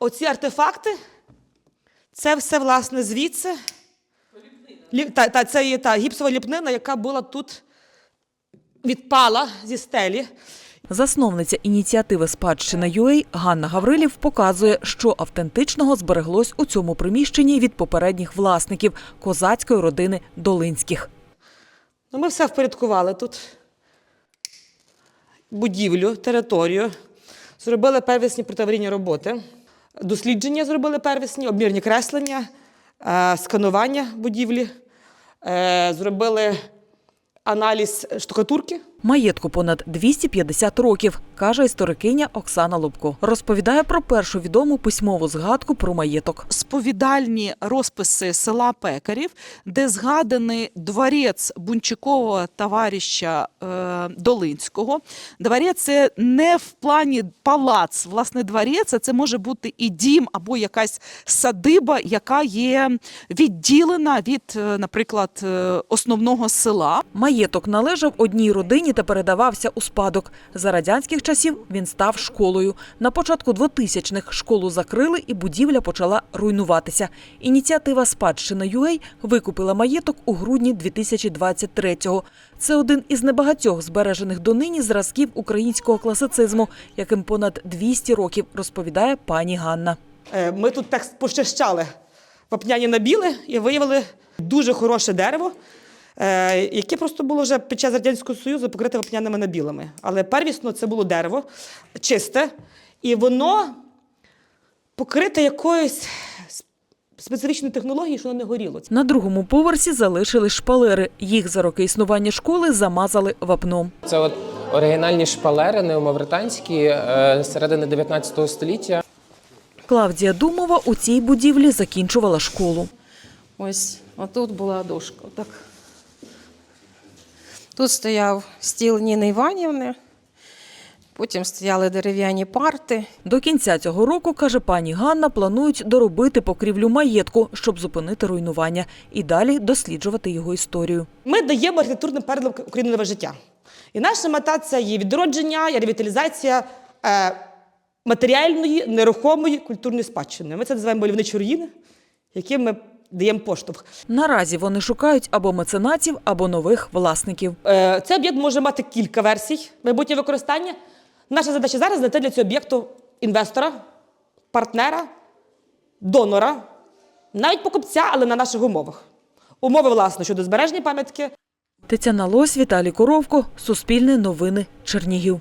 оці артефакти, це все, власне, звідси. Лі- Та, та, це є та гіпсова ліпнина, яка була тут, відпала зі стелі. Засновниця ініціативи Спадщина UA Ганна Гаврилів показує, що автентичного збереглось у цьому приміщенні від попередніх власників козацької родини Долинських. Ну, ми все впорядкували тут. Будівлю, територію. Зробили первісні протиаварійні роботи. Дослідження зробили первісні, обмірні креслення, е, сканування будівлі. Е, зробили аналіз штукатурки. Маєтку понад 250 років, каже історикиня Оксана Лубко. Розповідає про першу відому письмову згадку про маєток. сповідальні розписи села Пекарів, де згаданий дворець бунчикового товариша е, Долинського. Дворець це не в плані палац, власне, дворець, а це може бути і дім або якась садиба, яка є відділена від, е, наприклад, е, основного села. Маєток належав одній родині та передавався у спадок. За радянських часів він став школою. На початку 2000-х школу закрили і будівля почала руйнуватися. Ініціатива Спадщина UA викупила маєток у грудні 2023-го. Це один із небагатьох збережених донині зразків українського класицизму, яким понад 200 років розповідає пані Ганна. Е, Ми тут так пощащали вапняні на біле і виявили дуже хороше дерево, яке просто було вже під час Радянського Союзу покрите вапняними набілами. Але первісно це було дерево чисте, і воно покрите якоюсь специфічною технологією, що воно не горіло. На другому поверсі залишили шпалери. Їх за роки існування школи замазали вапном. Це от оригінальні шпалери неомавританські е, середини 19 століття. Клавдія Думова у цій будівлі закінчувала школу. Ось отут була дошка. Отак. Тут стояв стіл Ніни Іванівни, потім стояли дерев'яні парти. До кінця цього року, каже пані Ганна, планують доробити покрівлю маєтку, щоб зупинити руйнування і далі досліджувати його історію. Ми даємо архітектурним передам України нове життя. І наша мета це є відродження і ревіталізація е, матеріальної, нерухомої культурної спадщини. Ми це називаємо мальовничі руїни, яким ми даємо поштовх. Наразі вони шукають або меценатів, або нових власників. Е, Цей об'єкт може мати кілька версій майбутнього використання. Наша задача зараз знайти для цього об'єкту інвестора, партнера, донора, навіть покупця, але на наших умовах. Умови, власне, щодо збереження пам'ятки, Тетяна Лось, Віталій Коровко, Суспільне новини, Чернігів.